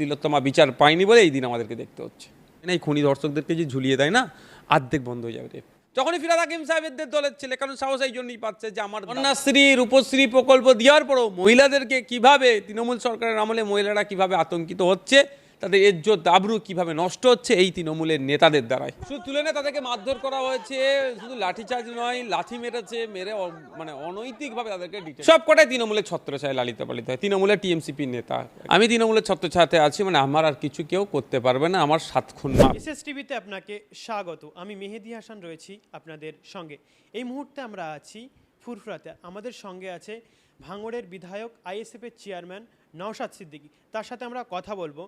তিলোত্তমা বিচার পায়নি বলে এই দিন আমাদেরকে দেখতে হচ্ছে। এই খুনি দর্শকদেরকে যে ঝুলিয়ে দেয় না আর্ধেক বন্ধ হয়ে যাবে। রে যখনই ফিরাদ হাকিম সাহেবদের দলের ছেলে কারণ সাহস এই জন্যই পাচ্ছে যে আমার কন্যাশ্রী রূপশ্রী প্রকল্প দেওয়ার পরও মহিলাদেরকে কীভাবে তৃণমূল সরকারের আমলে মহিলারা কীভাবে আতঙ্কিত হচ্ছে তাদের ইজ্জত আবরু কীভাবে নষ্ট হচ্ছে এই তৃণমূলের নেতাদের দ্বারাই। শুধু তুলে নিয়ে তাদেরকে মারধর করা হয়েছে শুধু লাঠিচার্জ নয় লাঠি মেরেছে মেরে মানে অনৈতিকভাবে তাদেরকে সব কটাই তৃণমূলের ছত্রছায় লালিত পালিত হয়। তৃণমূলের টিএমসিপির নেতা। আমি তৃণমূলের ছত্রছায়াতে আছি মানে আমার আর কিছু কেউ করতে পারবে না আমার সাত খুন মা এসএস টিভিতে আপনাকে স্বাগত। আমি মেহেদি হাসান রয়েছি আপনাদের সঙ্গে। এই মুহূর্তে আমরা আছি ফুরফুরাতে। আমাদের সঙ্গে আছে ভাঙড়ের বিধায়ক আইএসএফ এর চেয়ারম্যান নওশাদ সিদ্দিকি। তার সাথে আমরা কথা বলব।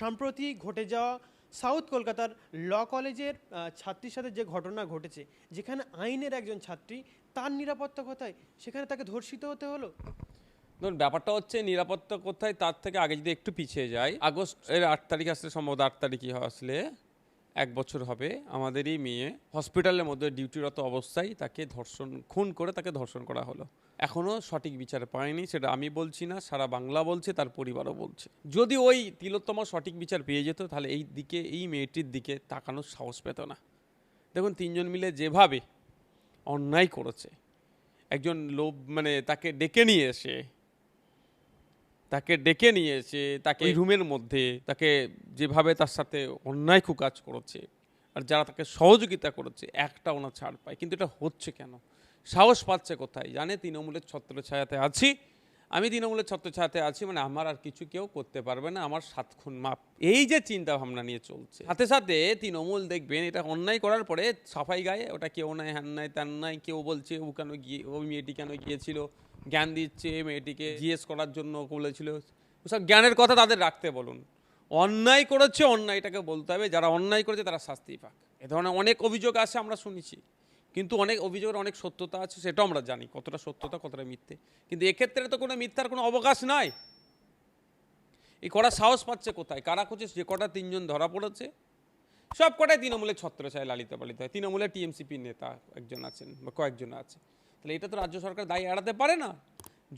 সম্প্রতি ঘটে যাওয়া সাউথ কলকাতার ল কলেজের ছাত্রীর সাথে যে ঘটনা ঘটেছে, যেখানে আইনের একজন ছাত্রী, তার নিরাপত্তা কোথায়? সেখানে তাকে ধর্ষিত হতে হলো? ধরুন, ব্যাপারটা হচ্ছে নিরাপত্তা কোথায়? তার থেকে আগে যদি একটু পিছিয়ে যায় আগস্ট এর আট তারিখ আসলে, সম্ভবত আট তারিখই আসলে এক বছর হবে। আমাদেরই মেয়ে হসপিটালের মধ্যে ডিউটিরত অবস্থায় তাকে ধর্ষণ, খুন করে তাকে ধর্ষণ করা হলো। এখনও সঠিক বিচার পায়নি সেটা আমি বলছি না সারা বাংলা বলছে তার পরিবারও বলছে। যদি ওই তিলোত্তমা সঠিক বিচার পেয়ে যেত তাহলে এই দিকে এই মেয়েটির দিকে তাকানোর সাহস পেত না। দেখুন তিনজন মিলে যেভাবে অন্যায় করেছে একজন লোভ মানে তাকে ডেকে নিয়ে এসে তাকে ডেকে নিয়ে এসে তাকে রুমের মধ্যে তাকে যেভাবে তার সাথে অন্যায় খুব কাজ করেছে আর যারা তাকে সহযোগিতা করেছে একটা ওনা ছাড় পায়। কিন্তু এটা হচ্ছে কেন? সাহস পাচ্ছে কোথায়? জানে তৃণমূলের ছত্র ছায়াতে আছি। আমি তৃণমূলের ছত্র ছায়াতে আছি মানে আমার আর কিছু কেউ করতে পারবে না, আমার সাত খুন মাপ। এই যে চিন্তা ভাবনা নিয়ে চলছে, সাথে সাথে তৃণমূল দেখবেন, এটা অন্যায় করার পরে সাফাই গায়ে, ওটা কেউ নাই, হ্যান নাই, ত্যান নাই, কেউ বলছে ও কেন গিয়ে ওই মেয়েটি কেন গিয়েছিল, জ্ঞান দিচ্ছে মেয়েটিকে, জিজ্ঞেস করার জন্য বলেছিল। ওসব জ্ঞানের কথা তাদের রাখতে বলুন। অন্যায় করেছে, অন্যায়টাকে বলতে হবে, যারা অন্যায় করেছে তারা শাস্তি পাক। এ ধরনের অনেক অভিযোগ আছে, আমরা শুনেছি। কিন্তু অনেক অভিযোগের অনেক সত্যতা আছে, সেটাও আমরা জানি, কতটা সত্যতা, কতটা মিথ্যে। কিন্তু এক্ষেত্রে তো কোনো মিথ্যার কোনো অবকাশ নাই। এই কড়া সাহস পাচ্ছে কোথায়? কারা খুঁজে যে কটা তিনজন ধরা পড়েছে। সব কটাই তৃণমূলের ছত্রছায় লালিত পালিত হয়। তৃণমূলের টিএমসিপির নেতা একজন আছেন বা কয়েকজন আছে। তাহলে এটা তো রাজ্য সরকার দায়ী এড়াতে পারে না।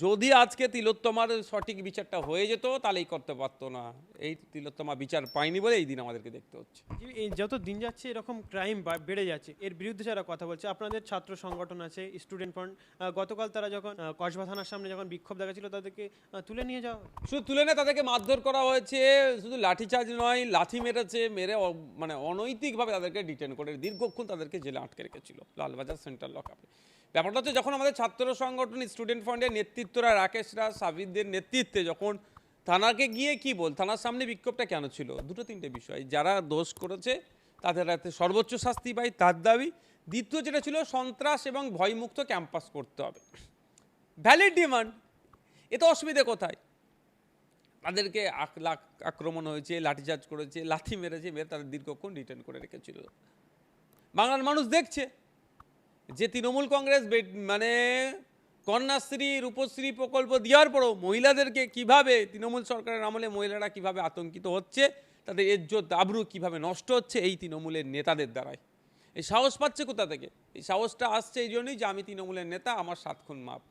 যদি আজকে তিলোত্তমার সঠিক বিচারটা হয়ে যেত তাহলেই করতে পারতো না। এই তিলোত্তমা বিচার পায়নি বলে এই দিন আমাদেরকে দেখতে হচ্ছে। এই যত দিন যাচ্ছে এরকম ক্রাইম বেড়ে যাচ্ছে এর বিরুদ্ধে যারা কথা বলছে আপনাদের ছাত্র সংগঠন আছে স্টুডেন্ট ফ্রন্ট গতকাল তারা যখন কসবা থানার সামনে যখন বিক্ষোভ দেখাচ্ছিল তাদেরকে তুলে নিয়ে যাওয়া শুধু তুলে নিয়ে তাদেরকে মারধর করা হয়েছে শুধু লাঠিচার্জ নয় লাঠি মেরেছে মেরে মানে অনৈতিকভাবে তাদেরকে ডিটেন করে দীর্ঘক্ষণ তাদেরকে জেলে আটকে রেখেছিল লালবাজার সেন্ট্রাল লকআপে ব্যাপারটা হচ্ছে যখন আমাদের ছাত্র সংগঠন স্টুডেন্ট ফ্রন্টের নেতৃত্বরা রাকেশরা সাবিরদের নেতৃত্বে যখন থানাকে গিয়ে কি বল, থানার সামনে বিক্ষোভটা কেন ছিল? দুটো তিনটে বিষয়। যারা দোষ করেছে, তাদের হাতে সর্বোচ্চ শাস্তি পায়, তার দাবি। দ্বিতীয় যেটা ছিল, সন্ত্রাস এবং ভয়মুক্ত ক্যাম্পাস করতে হবে। ভ্যালিড ডিমান্ড এ তো অসুবিধে কোথায়? তাদেরকে আক্রমণ হয়েছে, লাঠিচার্জ করেছে, লাথি মেরেছে, মেরে তাদের দীর্ঘক্ষণ রিটার্ন করে রেখেছিল। বাংলার মানুষ দেখছে। যে তৃণমূল কংগ্রেস মানে কন্যাশ্রী, রূপশ্রী প্রকল্প দেওয়ার পরও মহিলাদেরকে কীভাবে তৃণমূল সরকারের আমলে মহিলারা কীভাবে আতঙ্কিত হচ্ছে, তাদের ইজ্জত, আবরু কীভাবে নষ্ট হচ্ছে এই তৃণমূলের নেতাদের দ্বারাই। এই সাহস পাচ্ছে কোথা থেকে? এই সাহসটা আসছে এই জন্যই যে আমি তৃণমূলের নেতা, আমার সাতক্ষণ মাপ।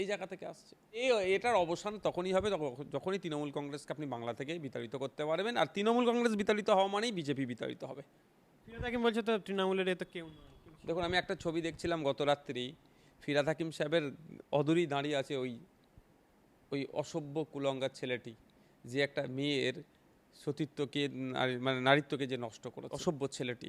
এই জায়গা থেকে আসছে। এই এটার অবসান তখনই হবে যখনই তৃণমূল কংগ্রেসকে আপনি বাংলা থেকে বিতাড়িত করতে পারবেন। আর তৃণমূল কংগ্রেস বিতাড়িত হওয়া মানেই বিজেপি বিতাড়িত হবে। বলছে তো তৃণমূলের এ তো কেউ নয়। দেখুন আমি একটা ছবি দেখছিলাম গত রাত্রি। ফিরাদ হাকিম সাহেবের অদূরেই দাঁড়িয়ে আছে ওই ওই অসভ্য কুলঙ্গার ছেলেটি যে একটা মেয়ের সতীত্বকে মানে নারীত্বকে যে নষ্ট করে অসভ্য ছেলেটি।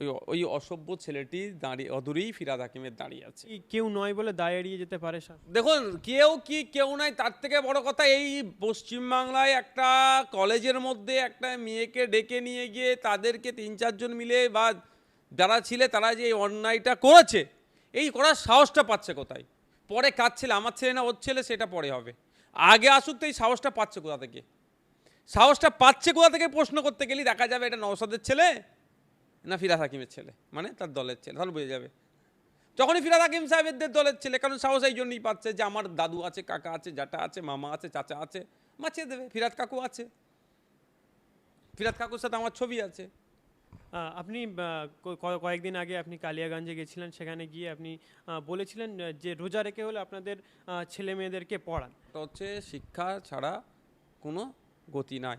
ওই ওই অসভ্য ছেলেটি দাঁড়িয়ে অদূরেই ফিরাদ হাকিমের দাঁড়িয়ে আছে। কেউ নয় বলে দায় এড়িয়ে যেতে পারে দেখুন কেউ কি কেউ নাই তার থেকে বড় কথা এই পশ্চিমবাংলায় একটা কলেজের মধ্যে একটা মেয়েকে ডেকে নিয়ে গিয়ে তাদেরকে তিন চারজন মিলে বা যারা ছিলে তারা যে এই অন্যায়টা করেছে, এই করার সাহসটা পাচ্ছে কোথায়? পরে কাজ ছেলে? আমার ছেলে না ওর ছেলে? সেটা পরে হবে। আগে আসুক তো এই সাহসটা পাচ্ছে কোথা থেকে? সাহসটা পাচ্ছে কোথা থেকে প্রশ্ন করতে গেলেই দেখা যাবে এটা নওসাদের ছেলে না ফিরাজ হাকিমের ছেলে? মানে তার দলের ছেলে, তাহলে বুঝে যাবে। যখনই ফিরাদ হাকিম সাহেবদের দলের ছেলে, কারণ সাহস এই জন্যই পাচ্ছে যে আমার দাদু আছে, কাকা আছে জাটা আছে, মামা আছে, চাচা আছে, মাছিয়ে দেবে, ফিরাদ কাকু আছে। ফিরাদ কাকুর সাথে আমার ছবি আছে। আপনি কয়েকদিন আগে আপনি কালিয়াগঞ্জে গেছিলেন, সেখানে গিয়ে আপনি বলেছিলেন যে রোজা রেখে হলে আপনাদের ছেলে মেয়েদেরকে পড়ান। হচ্ছে শিক্ষা ছাড়া কোনো গতি নাই।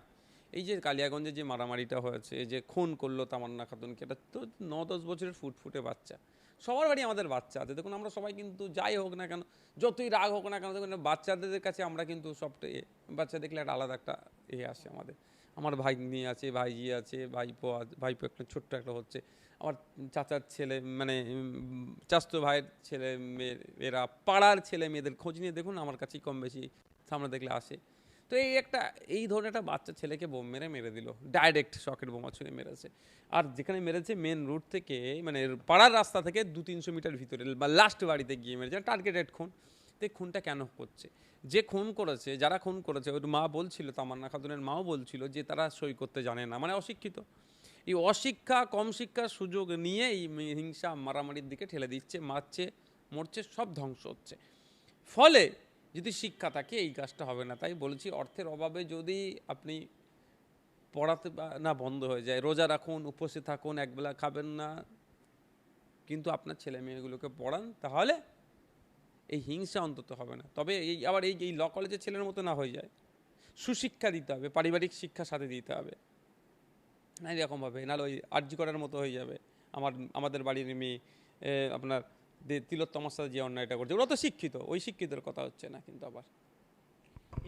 এই যে কালিয়াগঞ্জে যে মারামারিটা হয়েছে যে খুন করল তামান্না খাতুনকে, এটা তো ন দশ বছরের ফুটফুটে বাচ্চা। সবার বাড়ি আমাদের বাচ্চা আছে। দেখুন, আমরা সবাই কিন্তু যাই হোক না কেন, যতই রাগ হোক না কেন, দেখুন, বাচ্চাদের কাছে আমরা কিন্তু সবটা এ বাচ্চা দেখলে একটা আলাদা একটা এ আসে আমাদের। আমার ভাগ্নি আছে, ভাইজি আছে, ভাইপো আছে ভাইপো একটা ছোট্ট একটা হচ্ছে। আমার চাচার ছেলে মানে চাচতো ভাইয়ের ছেলে মেয়ে এরা পাড়ার ছেলে মেয়েদের খোঁজ নিয়ে দেখুন, আমার কাছেই কম বেশি সামনে দেখলে আসে। তো এই একটা, এই ধরনের একটা বাচ্চা ছেলেকে বোম মেরে মেরে দিল। ডাইরেক্ট শকের বোমা ছুঁড়ে মেরেছে। আর যেখানে মেরেছে মেন রুট থেকে মানে পাড়ার রাস্তা থেকে দু তিনশো মিটার ভিতরে, বা লাস্ট বাড়িতে গিয়ে মেরেছে টার্গেটেড খুন। তো খুনটা কেন করছে যে খুন করেছে, যারা খুন করেছে, ওর মা বলছিল, তামান্না খাতুনের মাও বলছিল যে তারা সই করতে জানে না মানে অশিক্ষিত। এই অশিক্ষা, কম শিক্ষার সুযোগ নিয়ে এই হিংসা, মারামারির দিকে ঠেলে দিচ্ছে, মারছে, মরছে, সব ধ্বংস হচ্ছে। ফলে যদি শিক্ষা থাকে, এই কাজটা হবে না। তাই বলেছি, অর্থের অভাবে যদি আপনি পড়াতে না বন্ধ হয়ে যায়, রোজা রাখুন, উপসে থাকুন, একবেলা খাবেন না, কিন্তু আপনার ছেলে মেয়েগুলোকে পড়ান, তাহলে এই হিংসা অন্তত হবে না। তবে এই আবার এই এই ল কলেজের ছেলের মতো না হয়ে যায়। সুশিক্ষা দিতে হবে, পারিবারিক শিক্ষা সাথে দিতে হবে। না, এরকমভাবে। নাহলে ওই আর্জি করার মতো হয়ে যাবে। আমার, আমাদের বাড়ির মেয়ে আপনার তিলোত্তমার সাথে যে অন্যায়টা করছে, ওরা তো শিক্ষিত। ওই শিক্ষিতের কথা হচ্ছে না কিন্তু আবার।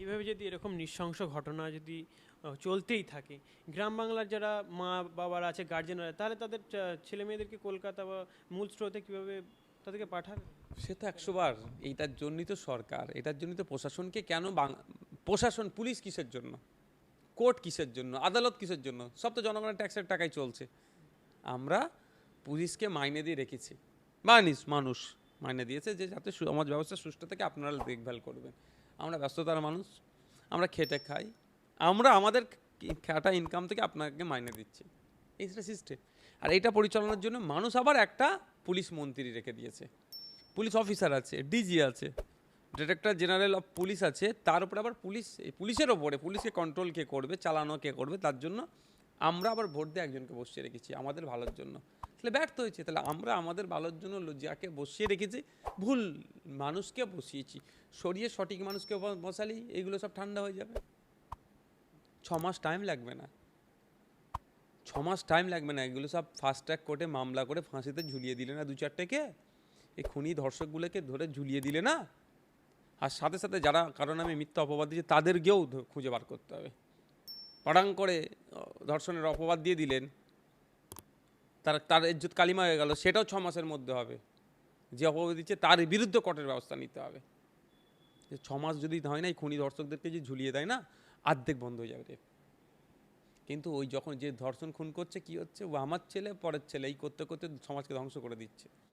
এইভাবে যদি এরকম নৃশংস ঘটনা যদি চলতেই থাকে, গ্রাম বাংলার যারা মা বাবারা আছে গার্জেনরা তাহলে তাদের ছেলে মেয়েদেরকে কলকাতা বা মূল স্রোতে কীভাবে তাদেরকে পাঠাবে সে তো একশো বার, এইটার জন্যই তো সরকার, এটার জন্যই তো প্রশাসনকে কেন প্রশাসন, পুলিশ কিসের জন্য? কোর্ট কিসের জন্য? আদালত কিসের জন্য? সব তো জনগণের ট্যাক্সের টাকায় চলছে। আমরা পুলিশকে মাইনে দিয়ে রেখেছি। মানিস মানুষ মাইনে দিয়েছে যে যাতে সমাজ ব্যবস্থা সুষ্ঠু থেকে আপনারা দেখভাল করবেন। আমরা ব্যস্ততার মানুষ, আমরা খেটে খাই, আমরা আমাদের খাটা ইনকাম থেকে আপনাকে মাইনে দিচ্ছি। এই সিস্টেম আর এইটা পরিচালনার জন্য মানুষ আবার একটা পুলিশ মন্ত্রী রেখে দিয়েছে। পুলিশ অফিসার আছে ডিজি আছে, ডিরেক্টর জেনারেল অফ পুলিশ আছে, তার উপরে আবার পুলিশ পুলিশের ওপরে, পুলিশকে কন্ট্রোল কে করবে, চালানো কে করবে, তার জন্য আমরা আবার ভোট দিয়ে একজনকে বসিয়ে রেখেছি, আমাদের ভালোর জন্য। তাহলে ব্যর্থ হয়েছে, তাহলে আমরা আমাদের ভালোর জন্য যাকে বসিয়ে রেখেছি, ভুল মানুষকে বসিয়েছি। সরিয়ে সঠিক মানুষকে বসালি এগুলো সব ঠান্ডা হয়ে যাবে। ছ মাস টাইম লাগবে না। ছ মাস টাইম লাগবে না, এগুলো সব ফাস্ট ট্র্যাক কোর্টে মামলা করে ফাঁসিতে ঝুলিয়ে দিলে না দু চারটেকে এই খুনি ধর্ষকগুলোকে ধরে ঝুলিয়ে দিলে না? আর সাথে সাথে যারা কারণ আমি মিথ্যা অপবাদ দিয়েছি, তাদেরকেও খুঁজে বার করতে হবে। পাড়াং করে ধর্ষণের অপবাদ দিয়ে দিলেন। তার তার ইজ্জত কালিমা হয়ে গেল, সেটাও ছ মাসের মধ্যে হবে। যে অপবাদ দিচ্ছে, তার বিরুদ্ধে কোর্টের ব্যবস্থা নিতে হবে। যে ছ মাস যদি হয় না এই খুনি ধর্ষকদেরকে যে ঝুলিয়ে দেয় না, অর্ধেক বন্ধ হয়ে যাবে রে। কিন্তু ওই যখন যে ধর্ষণ, খুন করছে, কি হচ্ছে? ও আমার ছেলে, পরের ছেলে, এই করতে করতে সমাজকে ধ্বংস করে দিচ্ছে।